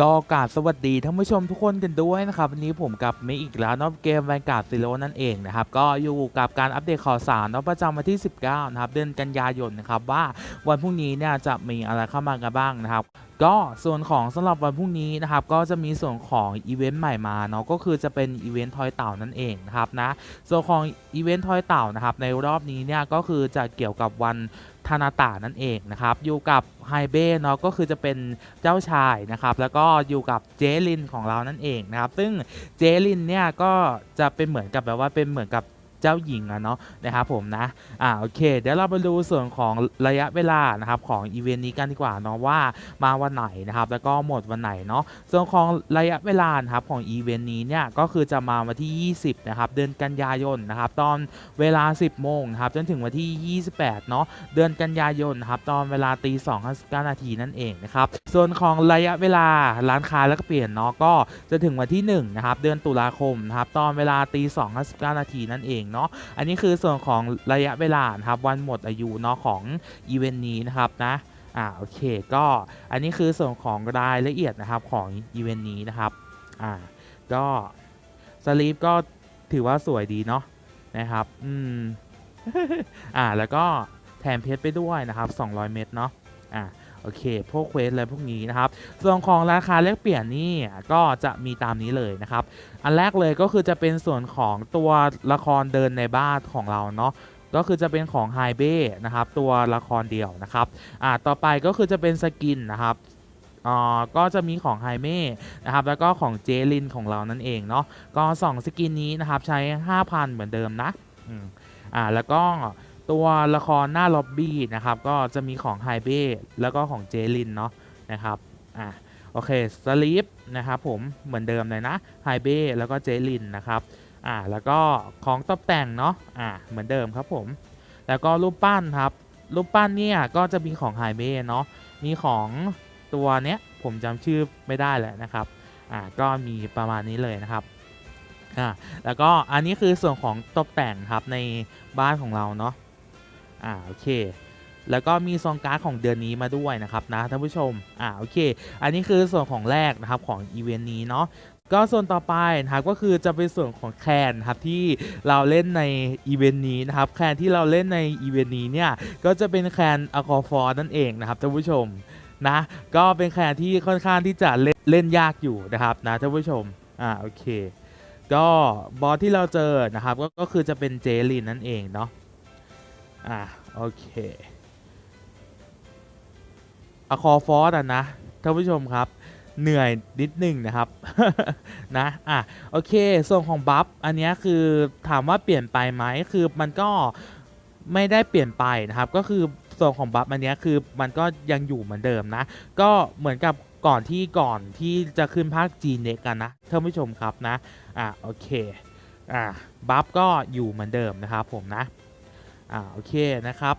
ก็กราบสวัสดีท่านผู้ชมทุกคนกันด้วยนะครับวันนี้ผมกับมย์อีกแล้วนอะเกมแวนการ์ดซิโลนั่นเองนะครับก็อยู่กับการอัปเดตข่าวสารนอะประจำวันที่ 19นะครับเดือนกันยายนนะครับว่าวันพรุ่งนี้เนี่ยจะมีอะไรเข้ามากันบ้างนะครับก็ส่วนของสำหรับวันพรุ่งนี้นะครับก็จะมีส่วนของอีเวนต์ใหม่มาเนาะก็คือจะเป็นอีเวนต์ทอยเต่านั่นเองนะครับนะส่วนของอีเวนต์ทอยเต่านะครับในรอบนี้เนี่ยก็คือจะเกี่ยวกับวันานาตานั่นเองนะครับ อยู่กับไฮเบ้เนาะก็คือจะเป็นเจ้าชายนะครับ แล้วก็อยู่กับเจลินของเรานั่นเองนะครับ ซึ่งเจลินเนี่ยก็จะเป็นเหมือนกับแบบว่าเป็นเหมือนกับ เจ้าหญิงอะเนาะนะครับผมนะอ่าโอเค เดี๋ยวเราไปดูส่วนของระยะเวลานะครับของอีเวนต์นี้กันดีกว่าเนาะว่ามาวันไหนนะครับแล้วก็หมดวันไหนเนาะส่วนของระยะเวลานะครับของอีเวนต์นี้เนี่ยก็คือจะมาวันที่ 20นะครับเดือนกันยายนนะครับตอนเวลา 10โมงครับจนถึงวันที่ 28เนาะเดือนกันยายนครับตอนเวลาตี2 5นาทีนั่นเองนะครับส่วนของระยะเวลาร้านค้าแล้วก็เปลี่ยนเนาะก็จะถึงวันที่1นะครับเดือนตุลาคมนะครับตอนเวลาตี2 5นาทีนั่นเองเนาะอันนี้คือส่วนของระยะเวลานะครับวันหมดอายุเนาะของอีเวนต์นี้นะครับนะอ่าโอเคก็อันนี้คือส่วนของรายละเอียดนะครับของอีเวนต์นี้นะครับอ่าก็สลีปก็ถือว่าสวยดีเนาะนะครับอืมอ่าแล้วก็แถมเพชรไปด้วยนะครับ 200 เม็ดเนาะอ่า โอเค พวกเควสอะไรพวกนี้นะครับ ส่วนของราคาแลกเปลี่ยนนี่ก็จะมีตามนี้เลยนะครับ อันแรกเลยก็คือจะเป็นส่วนของตัวละครเดินในบ้านของเราเนาะก็คือจะเป็นของไฮเบ้นะครับ ตัวละครเดียวนะครับอ่าต่อไปก็คือจะเป็นสกินนะครับอ่าก็จะมีของไฮเม่นะครับ แล้วก็ของเจลินของเรานั่นเองเนาะก็สองสกินนี้นะครับ ใช้ 5,000 เหมือนเดิมนะอ่าแล้วก็ ตัวละครหน้าล็อบบี้นะครับ ก็จะมีของไฮเบ้แล้วก็ของเจลินเนาะนะครับอ่าโอเคสลีปนะครับผมเหมือนเดิมเลยนะไฮเบ้แล้วก็เจลินนะครับอ่าแล้วก็ของตกแต่งเนาะอ่าเหมือนเดิมครับผม แล้วก็รูปปั้นครับรูปปั้นเนี่ยก็จะมีของไฮเบ้เนาะมีของตัวเนี้ยผมจำชื่อไม่ได้แหละนะครับอ่าก็มีประมาณนี้เลยนะครับอ่าแล้วก็อันนี้คือส่วนของตกแต่งครับในบ้านของเราเนาะ อ่าโอเคแล้วก็มีซองการ์ดของเดือนนี้มาด้วยนะครับนะท่านผู้ชม อ่าโอเค อันนี้คือส่วนของแรกนะครับของอีเวนต์นี้เนาะ ก็ส่วนต่อไปนะครับก็คือจะเป็นส่วนของแคนครับที่เราเล่นในอีเวนต์นี้นะครับแคนที่เราเล่นในอีเวนต์นี้เนี่ยก็จะเป็นแคนอะคอฟอร์นั่นเองนะครับท่านผู้ชมนะก็เป็นแคนที่ค่อนข้างที่จะเล่นเล่นยากอยู่นะครับนะท่านผู้ชม อ่าโอเค ก็บอสที่เราเจอนะครับก็ก็คือจะเป็นเจลินนั่นเองเนาะ อ่าโอเคอะคอฟอร์อะนะท่านผู้ชมครับเหนื่อยนิดหนึ่งนะครับ นะอะโอเคส่วนของบัฟอันนี้คือถามว่าเปลี่ยนไปไหมคือมันก็ไม่ได้เปลี่ยนไปนะครับ ก็คือส่วนของบัฟอันนี้คือมันก็ยังอยู่เหมือนเดิมนะ ก็เหมือนกับก่อนที่ก่อนที่จะขึ้นภาคจีนเนกันนะท่านผู้ชมครับนะอะโอเคอะบัฟก็อยู่เหมือนเดิมนะครับผมนะ อะโอเคนะครับ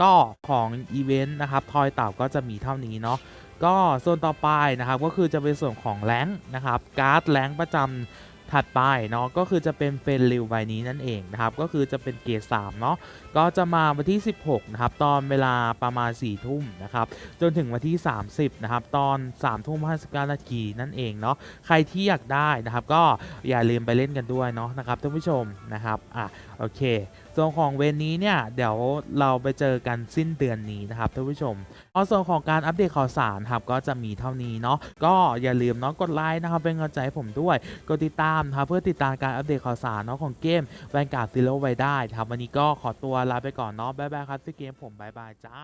ก็ของอีเวนต์นะครับทอยเต่าก็จะมีเท่านี้เนาะก็ส่วนต่อไปนะครับก็คือจะเป็นส่วนของแรงนะครับการ์ดแรงประจำถัดไปเนาะก็คือจะเป็นเฟนริวใบนี้นั่นเองนะครับก็คือจะเป็นเกรด3เนาะก็จะมาวันที่ 16นะครับตอนเวลาประมาณ4ทุ่มนะครับจนถึงวันที่ 30นะครับตอน3ทุ่ม59นาทีนั่นเองเนาะใครที่อยากได้นะครับก็อย่าลืมไปเล่นกันด้วยเนาะนะครับท่านผู้ชมนะครับอะโอเค ส่วนของเวนนี้เนี่ยเดี๋ยวเราไปเจอกันสิ้นเดือนนี้นะครับท่านผู้ชมเอส่วนของการอัปเดตข่าวสารครับก็จะมีเท่านี้เนาะก็อย่าลืมเนาะกดไลค์นะครับเป็นกำลังใจให้ผมด้วยกดติดตามนะครับเพื่อติดตามการอัปเดตข่าวสารเนาะของเกมแวนการ์ดซิโลไว้ได้ครับวันนี้ก็ขอตัวลาไปก่อนเนาะบ๊ายบายครับที่เกมผมบ๊ายบายจ้า